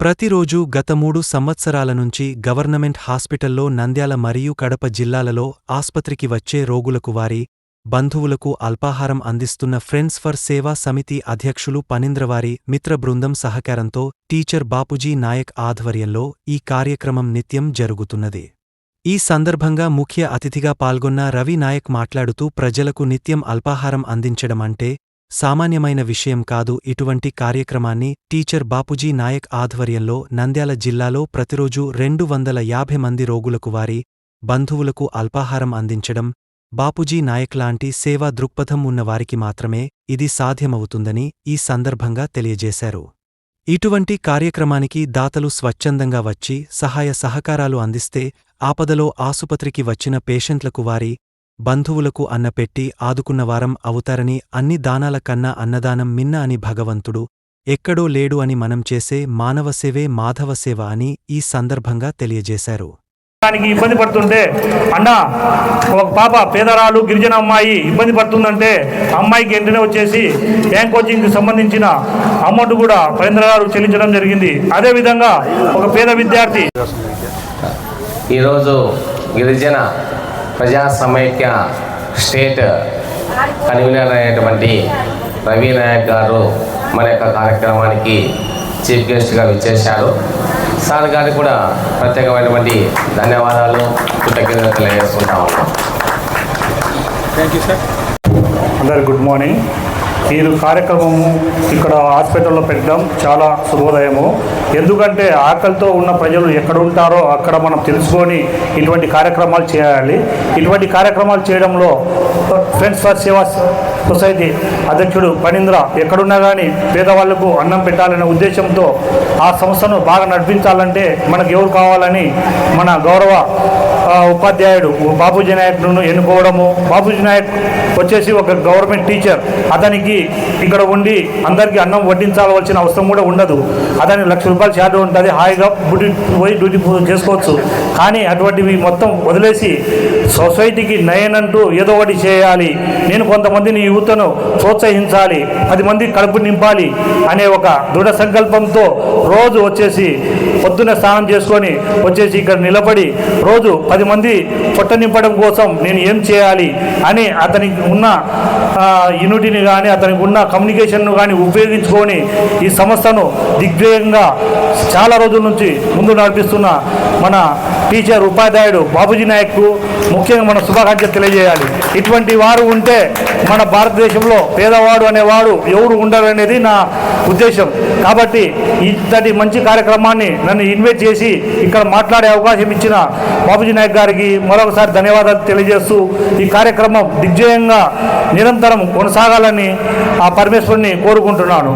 ప్రతిరోజూ గత మూడు సంవత్సరాల నుంచి గవర్నమెంట్ హాస్పిటల్లో నంద్యాల మరియు కడప జిల్లాలలో ఆస్పత్రికి వచ్చే రోగులకు వారి బంధువులకు అల్పాహారం అందిస్తున్న ఫ్రెండ్స్ ఫర్ సేవా సమితి అధ్యక్షులు పనింద్రవారి మిత్ర బృందం సహకారంతో టీచర్ బాపుజీ నాయక్ ఆధ్వర్యంలో ఈ కార్యక్రమం నిత్యం జరుగుతున్నది. ఈ సందర్భంగా ముఖ్య అతిథిగా పాల్గొన్న రవి నాయక్ మాట్లాడుతూ ప్రజలకు నిత్యం అల్పాహారం అందించడం అంటే సామాన్యమైన విషయం కాదు ఇటువంటి కార్యక్రమాన్ని టీచర్ బాపుజీ నాయక్ ఆధ్వర్యంలో నంద్యాల జిల్లాలో ప్రతిరోజూ రెండు వందల యాభై మంది రోగులకు వారి బంధువులకు అల్పాహారం అందించడం బాపుజీ నాయక్ లాంటి సేవా దృక్పథం ఉన్నవారికి మాత్రమే ఇది సాధ్యమవుతుందని ఈ సందర్భంగా తెలియజేశారు. ఇటువంటి కార్యక్రమానికి దాతలు స్వచ్ఛందంగా వచ్చి సహాయ సహకారాలు అందిస్తే ఆపదలో ఆసుపత్రికి వచ్చిన పేషెంట్లకు వారి బంధువులకు అన్నపెట్టి ఆదుకున్నవారం అవుతారని అన్ని దానాల కన్నా అన్నదానం మిన్న అని భగవంతుడు ఎక్కడో లేడు అని మనం చేసే మానవసేవే మాధవసేవ అని ఈ సందర్భంగా తెలియజేశారు. దానికి ఇబ్బంది పడుతుంటే అన్న ఒక పాప పేదరాలు గిరిజన అమ్మాయి ఇబ్బంది పడుతుందంటే అమ్మాయికి వెంటనే వచ్చేసి బ్యాంక్ కోచింగ్కి సంబంధించిన అమౌంట్ కూడా పరేంద్ర గారు చెల్లించడం జరిగింది. అదేవిధంగా ఒక పేద విద్యార్థి ఈరోజు గిరిజన ప్రజా సమైక్య స్టేట్ కన్వీనర్ అయినటువంటి రవి నాయక్ గారు మన యొక్క కార్యక్రమానికి చీఫ్ గెస్ట్గా విచ్చేశారు. సార్ గారికి కూడా ప్రత్యేకమైనటువంటి ధన్యవాదాలు కృతజ్ఞతలు తెలియజేసుకుంటా ఉన్నాం. అందరికి గుడ్ మార్నింగ్ ఈ కార్యక్రమము ఇక్కడ హాస్పిటల్లో పెట్టడం చాలా శుభోదయము. ఎందుకంటే ఆకలితో ఉన్న ప్రజలు ఎక్కడ ఉంటారో అక్కడ మనం తెలుసుకొని ఇటువంటి కార్యక్రమాలు చేయాలి. ఇటువంటి కార్యక్రమాలు చేయడంలో ఫ్రెండ్స్ ఫర్ సేవా సొసైటీ అధ్యక్షుడు పనీంద్ర ఎక్కడున్నా కానీ పేదవాళ్ళకు అన్నం పెట్టాలనే ఉద్దేశంతో ఆ సంస్థను బాగా నడిపించాలంటే మనకు ఎవరు కావాలని మన గౌరవ ఉపాధ్యాయుడు బాబూజీ నాయక్ను ఎన్నుకోవడము. బాబూజీ నాయక్ వచ్చేసి ఒక గవర్నమెంట్ టీచర్. అతనికి ఇక్కడ ఉండి అందరికీ అన్నం వడ్డించాల్సిన అవసరం కూడా ఉండదు. అతనికి లక్ష రూపాయలు శాలరీ ఉంటుంది. హాయిగా డ్యూటీ పోయి డ్యూటీ చేసుకోవచ్చు. కానీ అటువంటివి మొత్తం వదిలేసి సొసైటీకి నయనంటూ ఏదో ఒకటి చేయాలి. నేను కొంతమందిని యువతను ప్రోత్సహించాలి. పది మంది కడుపు నింపాలి అనే ఒక దృఢ సంకల్పంతో రోజు వచ్చేసి పొద్దున స్నానం చేసుకొని వచ్చేసి ఇక్కడ నిలబడి రోజు పది మంది పొట్ట నింపడం కోసం నేను ఏం చేయాలి అని అతనికి ఉన్న యూనిటీని కానీ అతనికి ఉన్న కమ్యూనికేషన్ను కానీ ఉపయోగించుకొని ఈ సంస్థను దిగ్విజయంగా చాలా రోజుల నుంచి ముందు నడిపిస్తున్న మన టీచర్ ఉపాధ్యాయుడు బాబుజీ నాయక్కు ముఖ్యంగా మన శుభాకాంక్షలు తెలియజేయాలి. ఇటువంటి వారు ఉంటే మన భారతదేశంలో పేదవాడు అనేవాడు ఎవరు ఉండరు అనేది నా ఉద్దేశం. కాబట్టి ఇంతటి మంచి కార్యక్రమాన్ని నన్ను ఇన్వైట్ చేసి ఇక్కడ మాట్లాడే అవకాశం ఇచ్చిన బాబుజీ నాయక్ గారికి మరొకసారి ధన్యవాదాలు తెలియజేస్తూ ఈ కార్యక్రమం దిగ్విజయంగా నిరంతరం కొనసాగాలని ఆ పరమేశ్వరుని కోరుకుంటున్నాను.